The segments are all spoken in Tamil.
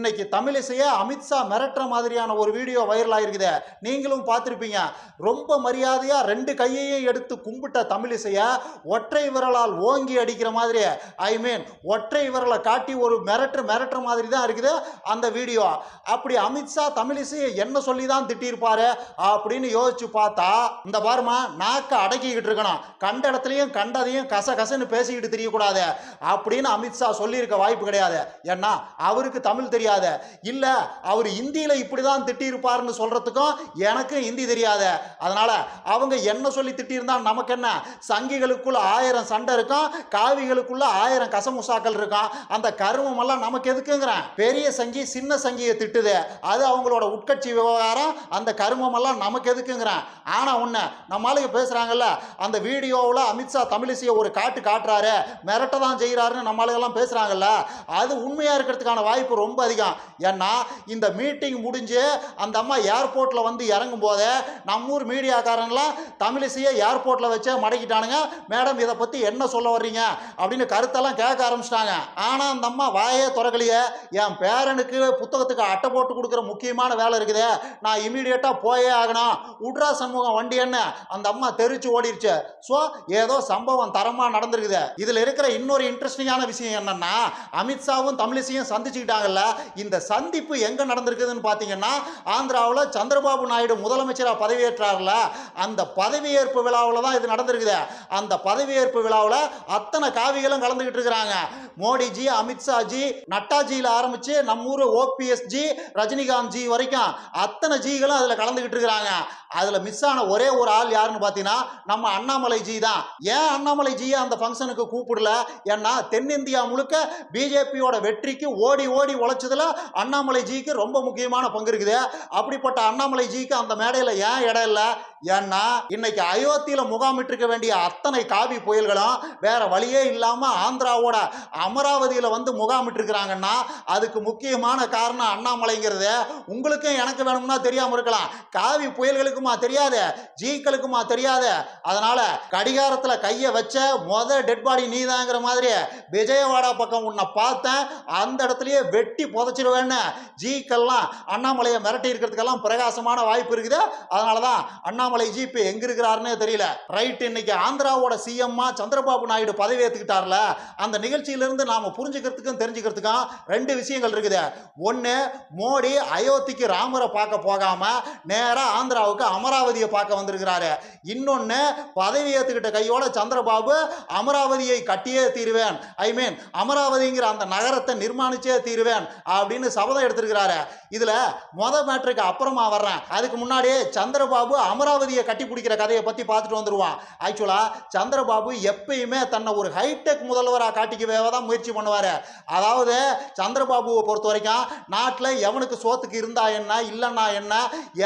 இன்னைக்கு தமிழிசையை அமித்ஷா மிரட்டுற மாதிரியான ஒரு வீடியோ வைரல் ஆயிருக்குது. நீங்களும் பார்த்துருப்பீங்க. ரொம்ப மரியாதையா ரெண்டு கையையும் எடுத்து கும்பிட்ட தமிழிசையை ஒற்றை விரலால் ஓங்கி அடிக்கிற மாதிரி ஐ மீன் ஒற்றை விரலை காட்டி ஒரு மிரட்டு மிரட்டுற மாதிரி தான் இருக்குது அந்த வீடியோ. அப்படி அமித்ஷா தமிழிசையை என்ன சொல்லி தான் திட்டியிருப்பாரு அப்படின்னு யோசிச்சு பார்த்தா இந்த பாருமா நாக்க அடக்கிக்கிட்டு இருக்கணும். கண்ட இடத்துலையும் கண்டதையும் கச கசன்னு பேசிக்கிட்டு தெரியக்கூடாது அப்படின்னு அமித்ஷா சொல்லியிருக்க வாய்ப்பு கிடையாது. ஏன்னா அவருக்கு தமிழ் தெரியாது. இல்ல அவர் இந்தியில இப்படிதான் திட்டியிருப்பாருன்னு சொல்றதுக்கும் எனக்கும் ஹிந்தி தெரியாத. அதனால அவங்க என்ன சொல்லி திட்டியிருந்தா நமக்கு என்ன? சங்கிகளுக்குள்ள ஆயிரம் சண்டை இருக்கும் காவிகளுக்குள்ள ஆயிரம் கசமுசாக்கள் இருக்கும். அந்த கருமம் எல்லாம் நமக்கு எதுக்குங்கிறேன் பெரிய சங்கி சின்ன சங்கியை திட்டுது. அது அவங்களோட உட்கட்சி விவகாரம் அந்த கருமம் எல்லாம் நமக்கு எதுக்குங்கிறேன் ஆனா ஒண்ணு நம்ம ஆளுங்க பேசுறாங்கல்ல அந்த வீடியோவில் அமித்ஷா தமிழிசையை ஒரு காட்டு காட்டுறாரு மிரட்ட தான் செய்கிறாருன்னு நம்மளுக்கெல்லாம் பேசுறாங்கல்ல அது உண்மையா இருக்கிறதுக்கான வாய்ப்பு ரொம்ப அதிகம் ஏன்னா இந்த மீட்டிங் முடிஞ்சு அந்த அம்மா ஏர்போர்ட்டில் வந்து இறங்கும் போதே நம்ம ஊர் மீடியாக்காரங்களாம் தமிழிசையை ஏர்போர்ட்டில் வச்சே மடக்கிட்டானுங்க. மேடம் இதை பற்றி என்ன சொல்ல வர்றீங்க? அப்படின்னு கருத்தெல்லாம் கேட்க ஆரம்பிச்சிட்டாங்க. ஆனால் அந்த அம்மா வாயே திறக்கலையே. என் பேரனுக்கு புத்தகத்துக்கு அட்டை போட்டு கொடுக்குற முக்கியமான வேலை இருக்குது. நான் இமீடியட்டாக போயே ஆகணும். உட்ரா சண்முகம் வண்டி என்ன? அந்த அம்மா தெரிச்சு ஓடிடுச்சு ஸோ ஏதோ சம்பவம் தரமாக நடந்திருக்குது. இதில் இருக்கிற இன்னொரு இன்ட்ரெஸ்டிங்கான விஷயம் என்னன்னா அமித்ஷாவும் தமிழிசையும் சந்திச்சுக்கிட்டாங்கல்ல. இந்த சந்திப்பு எங்க நடந்திருக்குதுன்னு பார்த்தீங்கன்னா ஆந்திராவில் சந்திரபாபு நாயுடு முதலமைச்சராக பதவியேற்றார்ல அந்த பதவியேற்பு விழாவில் தான் இது நடந்திருக்குது. அந்த பதவியேற்பு விழாவில் அத்தனை காவிகளும் கலந்துக்கிட்டு இருக்கிறாங்க. மோடிஜி அமித்ஷாஜி நட்டாஜியில் ஆரம்பித்து நம்ம ஊர் ஓபிஎஸ்ஜி ரஜினிகாந்த் ஜி வரைக்கும் அத்தனை ஜிகளும் அதில் கலந்துக்கிட்டு இருக்கிறாங்க. அதில் மிஸ் ஆன ஒரே ஒரு ஆள் யாருன்னு பார்த்தீங்கன்னா நம்ம அண்ணாமலை ஜி தான். ஏன் அண்ணாமலை ஜியை அந்த ஃபங்க்ஷனுக்கு கூப்பிடல? ஏன்னா தென்னிந்தியா முழுக்க பிஜேபியோட வெற்றிக்கு ஓடி ஓடி உழைச்சதுல அண்ணாமலை ஜிக்கு ரொம்ப முக்கியமான பங்கு இருக்குது. அப்படிப்பட்ட அண்ணாமலை ஜிக்கு அந்த மேடையில் ஏன் இடம் இல்லை? ஏன்னா இன்னைக்கு அயோத்தியில் முகாமிட்டிருக்க வேண்டிய அத்தனை காவி புயல்களும் வேற வழியே இல்லாமல் ஆந்திராவோட அமராவதியில் வந்து முகாமிட்டிருக்கிறாங்கன்னா அதுக்கு முக்கியமான காரணம் அண்ணாமலைங்கிறது. உங்களுக்கும் எனக்கு வேணும்னா தெரியாமல் இருக்கலாம். காவி புயல்களுக்குமா தெரியாத? ஜீக்களுக்குமா தெரியாத? அதனால கடிகாரத்துல கையை வச்ச முத டெட் பாடி நீதாங்கிற மாதிரி விஜயவாடா பக்கம் உன்னை பார்த்தேன். அந்த இடத்துலயே வெட்டி புதைச்சிருவேன்னு ஜீக்கெல்லாம் அண்ணாமலையை மிரட்டி இருக்கிறதுக்கெல்லாம் பிரகாசமான வாய்ப்பு இருக்குது. அதனால தான் அண்ணாமலை ஜி இப்போ எங்க இருக்கிறாருன்னே தெரியல. ரைட் இன்னைக்கு ஆந்திராவோட சிஎம்மா சந்திரபாபு நாயுடு பதவி ஏற்றுக்கிட்டார்ல அந்த நிகழ்ச்சியிலிருந்து நாம புரிஞ்சுக்கிறதுக்கும் தெரிஞ்சுக்கிறதுக்கும் ரெண்டு விஷயங்கள் இருக்குது. ஒன்று மோடி அயோத்திக்கு ராமரை பார்க்க போகாம நேராக ஆந்திராவுக்கு அமராவதியை பார்க்க வந்திருக்கிறாரு. இன்னொன்று பதவி ஏற்றுக்கிட்ட கையோட சந்திரபாபு அமராவதியை கட்டியே தீருவேன். ஐ மீன் அமராவதிங்கிற அந்த நகரத்தை நிர்மாணிச்சே தீருவேன் அப்படின்னு சபதம் எடுத்திருக்கிறாரு. இதுல மொத மேட்ருக்கு அப்புறமா வர்றேன். அதுக்கு முன்னாடியே சந்திரபாபு அமராவதியை கட்டி பிடிக்கிற கதையை பற்றி பார்த்துட்டு வந்துருவான். ஆக்சுவலா சந்திரபாபு எப்பயுமே தன்னை ஒரு ஹைடெக் முதல்வராக காட்டிக்கவே தான் முயற்சி பண்ணுவாரு. அதாவது சந்திரபாபுவை பொறுத்த வரைக்கும் நாட்டில் எவனுக்கு சோத்துக்கு இருந்தா என்ன இல்லைன்னா என்ன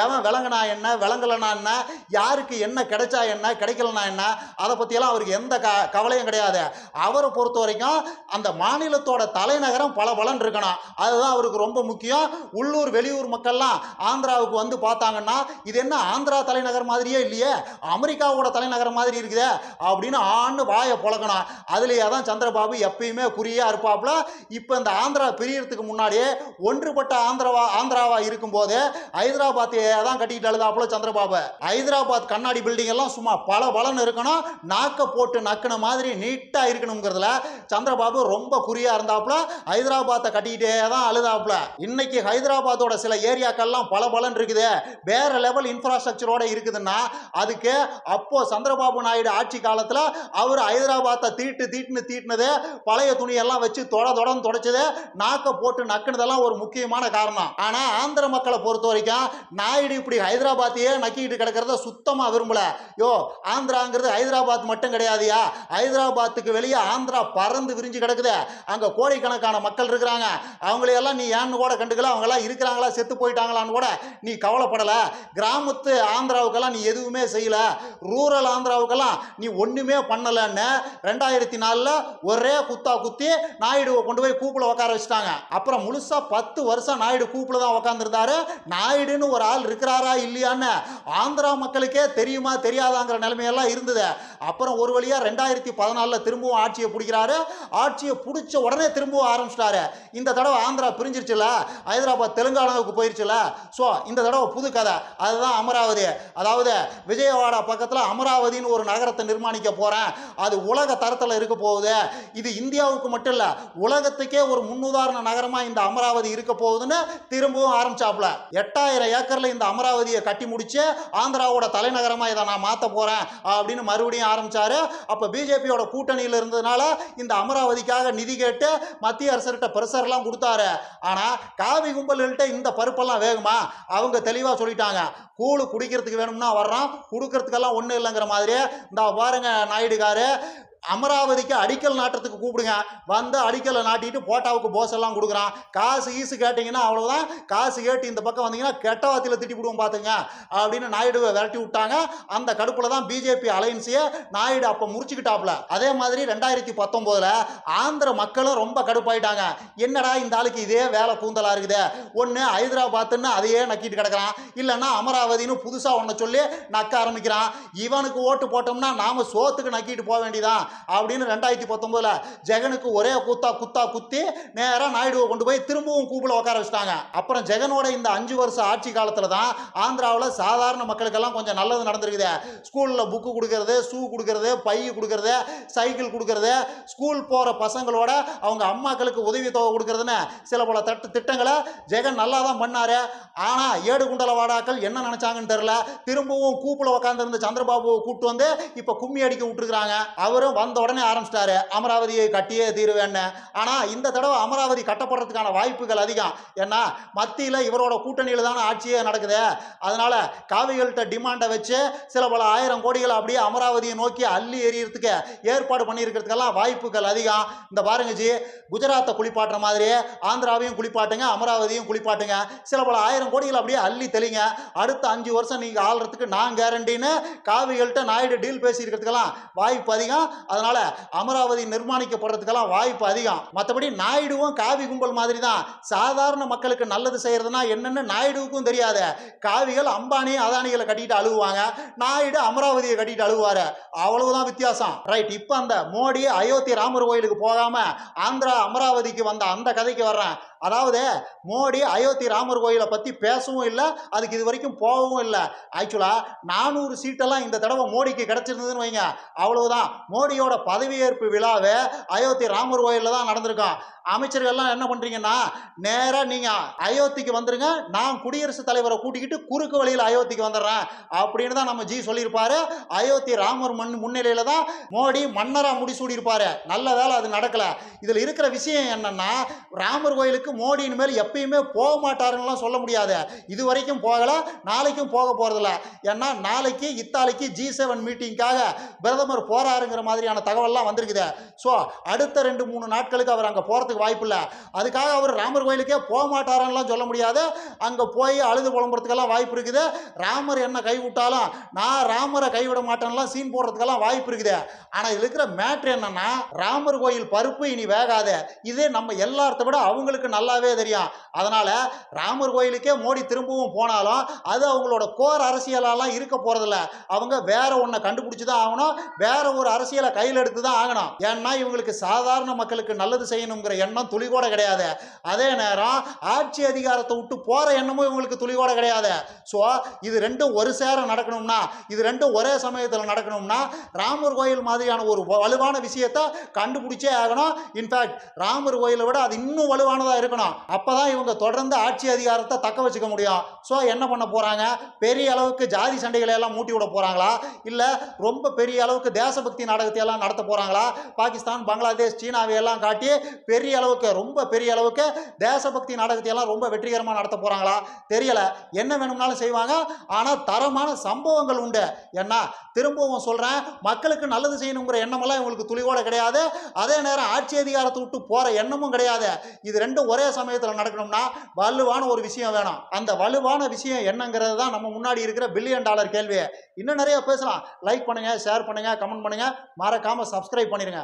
எவன் விளங்குனா என்ன விளங்கலைனா என்ன? யாருக்கு என்ன கிடைச்சா என்ன? கிடைக்கலனா என்ன? அதை பற்றியெல்லாம் அவருக்கு எந்த க கவலையும் கிடையாது. அவரை பொறுத்த வரைக்கும் அந்த மாநிலத்தோட தலைநகரம் பல பலன் இருக்கணும். அதுதான் அவருக்கு ரொம்ப முக்கியம். உள்ளூர் வெளியூர் மக்கள்லாம் ஆந்திராவுக்கு வந்து பார்த்தாங்கன்னா இது என்ன ஆந்திரா தலைநகர் மாதிரியே இல்லையே? அமெரிக்காவோட தலைநகர் மாதிரி இருக்குதே அப்படின்னு ஆண்டு வாயை பொழக்கணும் அதுலேயே தான் சந்திரபாபு எப்பயுமே குறியாக இருப்பாப்புல. இப்போ இந்த ஆந்திரா பிரியறதுக்கு முன்னாடியே ஒன்றுபட்ட ஆந்திராவா ஆந்திராவா இருக்கும்போது ஹைதராபாத்தையே தான் கட்டிக்கிட்டு அழுதாப்புல சந்திரபாபு ஹைதராபாத் கண்ணாடி பில்டிங் எல்லாம் சும்மா பல பலன் இருக்கணும். நாக்கை போட்டு நக்கின மாதிரி நீட்டாக இருக்கணுங்கிறதுல சந்திரபாபு ரொம்ப குறியாக இருந்தாப்புல ஹைதராபாத்தை கட்டிக்கிட்டே தான் அழுதாப்புல. இன்னைக்கு ஹைதராபாத்தோட சில ஏரியாக்கள்லாம் பல பலன் இருக்குது. வேற லெவல் இன்ஃப்ராஸ்ட்ரக்சரோட இருக்குதுன்னா அதுக்கு அப்போ சந்திரபாபு நாயுடு ஆட்சி காலத்தில் அவர் ஹைதராபாத்தை தீட்டு தீட்டுன்னு தீட்டினது பழைய துணியெல்லாம் வச்சு தொட தொடன்னு தொடச்சது நாக்கை போட்டு நக்குனதெல்லாம் ஒரு முக்கியமான காரணம். ஆனால் ஆந்திர மக்களை பொறுத்த வரைக்கும் நாயுடு இப்படி ஹைதராபாத்தையே நக்கிக்கிட்டு கிடக்கிறத சுத்தமாக விரும்பல. யோ ஆந்திராங்கிறது ஹைதராபாத் மட்டும் கிடையாதுயா. ஹைதராபாத்துக்கு வெளியே ஆந்திரா பறந்து விரிஞ்சு கிடக்குது. அங்கே கோடிக்கணக்கான மக்கள் இருக்கிறாங்க. அவங்களையெல்லாம் நீ ஏன்னு கூட கண்டுக்கல. அவங்களாம் இருக்கிறாங்களா செத்து போயிட்டாங்களான்னு கூட நீ கவலைப்படலை. கிராமத்து ஆந்திராவுக்கெல்லாம் நீ எதுவுமே செய்யல. ரூரல் ஆந்திராவுக்கெல்லாம் நீ ஒன்றுமே பண்ணலைன்னு ரெண்டாயிரத்தி நாலில் ஒரே குத்தா குத்தி நாயுடுவை கொண்டு போய் கூப்பில் உட்கார வச்சுட்டாங்க. அப்புறம் முழுசா பத்து வருஷம் நாயுடு கூப்பில் தான் உட்காந்துருந்தாரு நாயுடுன்னு ஒரு ஆள் இருக்கிறாரா இல்லையான்னு ஆந்திரா மக்களுக்கே தெரியுமா தெரியாதாங்கிற நிலைமையெல்லாம் இருந்தது. அப்புறம் ஒரு வழியா ரெண்டாயிரத்தி பதினாலில் திரும்பவும் ஆட்சியை பிடிக்கிறாரு. ஆட்சியை பிடிச்ச உடனே திரும்பவும் ஆரம்பிச்சிட்டாரு. இந்த தடவை ஆந்திரா ஆந்திரா பிரிஞ்சிருச்சுல ஹைதராபாத் தெலுங்கானாவுக்கு போயிருச்சுல. ஸோ இந்த தடவை புது கதை. அதுதான் அமராவதி. அதாவது விஜயவாடா பக்கத்தில் அமராவதின்னு ஒரு நகரத்தை நிர்மாணிக்க போகிறேன் அது உலக தரத்தில் இருக்க போகுது. இது இந்தியாவுக்கு மட்டும் இல்லை உலகத்துக்கே ஒரு முன்னுதாரண நகரமாக இந்த அமராவதி இருக்க போகுதுன்னு திரும்பவும் ஆரம்பிச்சாப்புல. எட்டாயிரம் ஏக்கரில் இந்த அமராவதியை கட்டி முடிச்சு ஆந்திராவோட தலைநகரமாக இதை நான் மாற்ற போகிறேன் அப்படின்னு மறுபடியும் ஆரம்பிச்சாரு. அப்போ பிஜேபியோட கூட்டணியில் இருந்ததுனால இந்த அமராவதிக்காக நிதி கேட்டு மத்திய அரசர்கிட்ட பிரஷர்லாம் கொடுத்தாரு. ஆனால் காவி கும்பல்கள்கிட்ட இந்த பருப்பெல்லாம் வேகுமா? அவங்க தெளிவாக சொல்லிட்டாங்க. கூழு குடிக்கிறதுக்கு வேணும்னா வர்றான் கொடுக்கறதுக்கெல்லாம் ஒன்றும் இல்லைங்கிற மாதிரி இந்த பாருங்க நாயுடுகாரு அமராவதிக்கு அடிக்கல் நாட்டுறதுக்கு கூப்பிடுங்க. வந்து அடிக்கலை நாட்டிட்டு போட்டாவுக்கு போசெல்லாம் கொடுக்குறான். காசு ஈசு கேட்டிங்கன்னா அவ்வளோதான் காசு கேட்டு இந்த பக்கம் வந்தீங்கன்னா கெட்ட வாத்தியில் திட்டி விடுவோம் பார்த்துங்க. அப்படின்னு நாயுடுவை விரட்டி விட்டாங்க. அந்த கடுப்பில் தான் பிஜேபி அலையன்ஸையே நாயுடு அப்போ முறிச்சுக்கிட்டாப்புல. அதே மாதிரி ரெண்டாயிரத்தி பத்தொம்போதில் ஆந்திர மக்களும் ரொம்ப கடுப்பாயிட்டாங்க. என்னடா இந்த ஆளுக்கு இதே வேலை கூந்தலாக இருக்குது? ஒன்று ஹைதராபாத்துன்னு அதையே நக்கிட்டு கிடக்கிறான். இல்லைன்னா அமராவதின்னு புதுசாக ஒன்று சொல்லி நக்க ஆரம்பிக்கிறான். இவனுக்கு ஓட்டு போட்டோம்னா நாம சோத்துக்கு நக்கிட்டு போக வேண்டியதான் அப்படின்னு ரெண்டாயிரத்தி பத்தொம்போதில் ஜெகனுக்கு ஒரே குத்தா குத்தா குத்தி நேராக நாயுடுவை கொண்டு போய் திரும்பவும் கூப்பில் உட்கார வச்சுட்டாங்க. அப்புறம் ஜெகனோட இந்த அஞ்சு வருஷம் ஆட்சி காலத்தில் தான் ஆந்திராவில் சாதாரண மக்களுக்கெல்லாம் கொஞ்சம் நல்லது நடந்திருக்குது. ஸ்கூலில் புக்கு கொடுக்கறது ஷூ கொடுக்கறது பை கொடுக்கறது சைக்கிள் கொடுக்கறது ஸ்கூல் போகிற பசங்களோட அவங்க அம்மாக்களுக்கு உதவி தொகை கொடுக்கறதுன்னு சில பல தட்டு திட்டங்களை ஜெகன் நல்லா தான் பண்ணாரு. ஆனால் ஏடு குண்டல வாடாக்கள் என்ன நினைச்சாங்கன்னு தெரில திரும்பவும் கூப்பில் உட்காந்துருந்த சந்திரபாபுவை கூப்பிட்டு வந்து இப்போ கும்மி அடிக்க விட்டுருக்குறாங்க. அவரும் வந்த உடனே ஆரம்பிச்சிட்டாரு. அமராவதியை கட்டியே தீருவேன்னு. ஆனால் இந்த தடவை அமராவதி கட்டப்படுறதுக்கான வாய்ப்புகள் அதிகம். ஏன்னா மத்தியில் இவரோட கூட்டணியில் தானே ஆட்சியே நடக்குது. அதனால் காவிகள்கிட்ட டிமாண்டை வச்சு சில பல ஆயிரம் கோடிகளை அப்படியே அமராவதியை நோக்கி அள்ளி எறியறதுக்கு ஏற்பாடு பண்ணியிருக்கிறதுக்கெல்லாம் வாய்ப்புகள் அதிகம். இந்த பாருங்க ஜி குஜராத்தை குளிப்பாட்டுற மாதிரி ஆந்திராவையும் குளிப்பாட்டுங்க அமராவதியும் குளிப்பாட்டுங்க. சில பல ஆயிரம் கோடிகள் அப்படியே அள்ளி தெளிங்க. அடுத்த அஞ்சு வருஷம் நீங்கள் ஆள்றதுக்கு நான் கேரண்டின்னு காவிகள்கிட்ட நாயுடு டீல் பேசியிருக்கிறதுக்கெல்லாம் வாய்ப்பு அதிகம். அதனால அமராவதி நிர்மாணிக்கப்படுறதுக்கெல்லாம் வாய்ப்பு அதிகம். மற்றபடி நாயுடுவும் காவி கும்பல் மாதிரி தான் சாதாரண மக்களுக்கு நல்லது செய்யறதுனா என்னன்னு நாயுடுவுக்கும் தெரியாது. காவிகள் அம்பானி அதானிகளை கட்டிட்டு அழுகுவாங்க. நாயுடு அமராவதியை கட்டிட்டு அழுகுவாரு. அவ்வளவுதான் வித்தியாசம். ரைட் இப்போ அந்த மோடி அயோத்தி ராமர் கோயிலுக்கு போகாம ஆந்திரா அமராவதிக்கு வந்த அந்த கதைக்கு வர்றேன். அதாவது மோடி அயோத்தி ராமர் கோயிலை பற்றி பேசவும் இல்லை அதுக்கு இது வரைக்கும் போகவும் இல்லை. ஆக்சுவலாக நானூறு சீட்டெல்லாம் இந்த தடவை மோடிக்கு கிடச்சிருந்ததுன்னு வைங்க. அவ்வளவுதான். மோடியோட பதவியேற்பு விழாவே அயோத்தி ராமர் கோயிலில் தான் நடந்திருக்கும் அமைச்சர்கள்லாம் என்ன பண்ணுறீங்கன்னா நேராக நீங்கள் அயோத்திக்கு வந்துருங்க. நான் குடியரசுத் தலைவரை கூட்டிக்கிட்டு குறுக்கு வழியில் அயோத்திக்கு வந்துடுறேன். அப்படின்னு தான் நம்ம ஜி சொல்லியிருப்பாரு. அயோத்தி ராமர் மண் முன்னிலையில் தான் மோடி மன்னராக முடிசூடியிருப்பாரு. நல்ல வேலை அது நடக்கலை. இதில் இருக்கிற விஷயம் என்னென்னா ராமர் கோயிலுக்கு மோடியின் மேல் எப்பயுமே போக மாட்டாருன்னுலாம் சொல்ல முடியாது. இது வரைக்கும் போகலை நாளைக்கும் போக போகிறதில்ல ஏன்னா நாளைக்கு இத்தாலிக்கு ஜி செவன் மீட்டிங்காக பிரதமர் போகிறாருங்கிற மாதிரியான தகவல்லாம் வந்திருக்குது. ஸோ அடுத்த ரெண்டு மூணு நாட்களுக்கு அவர் அங்கே போகிறதுக்கு வாய்ப்பு இல்லை அதுக்காக அவர் ராமர் கோயிலுக்கே போக மாட்டாரான்லாம் சொல்ல முடியாது. அங்கே போய் அழுது புலம்புறதுக்கெல்லாம் வாய்ப்பு இருக்குது. ராமர் என்ன கைவிட்டாலும் நான் ராமரை கைவிட மாட்டேன்லாம் சீன் போடுறதுக்கெல்லாம் வாய்ப்பு இருக்குது. ஆனால் இதில் இருக்கிற மேட்ரு என்னன்னா ராமர் கோயில் பருப்பு இனி வேகாது. இது நம்ம எல்லாத்த விட அவங்களுக்கு நல்லாவே தெரியும். அதனால ராமர் கோயிலுக்கே மோடி திரும்பவும் போனாலும் அது அவங்களோட கோர் அரசியலாலாம் இருக்க போறதில்ல. அவங்க வேற ஒன்றை கண்டுபிடிச்சி தான் ஆகணும். வேற ஒரு அரசியலை கையில் எடுத்து தான் ஆகணும். ஏன்னா இவங்களுக்கு சாதாரண மக்களுக்கு நல்லது செய்யணுங்கிற எண்ணம் துளி கூட கிடையாது. அதே நேரம் ஆட்சி அதிகாரத்தை விட்டு போற எண்ணமும் இவங்களுக்கு துளி கூட கிடையாது. ஸோ இது ரெண்டும் ஒரு சேர நடக்கணும்னா இது ரெண்டும் ஒரே சமயத்தில் நடக்கணும்னா ராமர் கோயில் மாதிரியான ஒரு வலுவான விஷயத்தை கண்டுபிடிச்சே ஆகணும். இன்ஃபேக்ட் ராமர் கோயிலை விட அது இன்னும் வலுவானதாக இருக்கணும். அப்பதான் இவங்க தொடர்ந்து ஆட்சி அதிகாரத்தை தக்க வச்சுக்க முடியும். ஸோ என்ன பண்ண போகிறாங்க பெரிய அளவுக்கு ஜாதி சண்டைகளை எல்லாம் மூட்டி விட போகிறாங்களா இல்லை ரொம்ப பெரிய அளவுக்கு தேசபக்தி நாடகத்தை எல்லாம் நடத்த போறாங்களா? பாகிஸ்தான் பங்களாதேஷ் சீனாவை எல்லாம் காட்டி பெரிய அளவுக்கு ரொம்ப பெரிய அளவுக்கு தேசபக்தி நாடகத்தை எல்லாம் ரொம்ப வெற்றிகரமாக நடத்த போகிறாங்களா தெரியல. என்ன வேணும்னாலும் செய்வாங்க. ஆனால் தரமான சம்பவங்கள் உண்டு. ஏன்னா திரும்பவும் சொல்கிறேன் மக்களுக்கு நல்லது செய்யணுங்கிற எண்ணமெல்லாம் இவங்களுக்கு துளிவோட கிடையாது. அதே நேரம் ஆட்சி அதிகாரத்தை விட்டு போகிற எண்ணமும் கிடையாது. இது ரெண்டும் ஒரே சமயத்தில் நடக்கணும்னா வலுவான ஒரு விஷயம் வேணும். அந்த வலுவான விஷயம் என்னங்கிறது தான் நம்ம முன்னாடி இருக்கிற பில்லியன் டாலர் கேள்வி இன்னும் நிறைய பேசலாம். லைக் பண்ணுங்கள் ஷேர் பண்ணுங்க கமெண்ட் பண்ணுங்க. மறக்காமல் சப்ஸ்கிரைப் பண்ணிடுங்க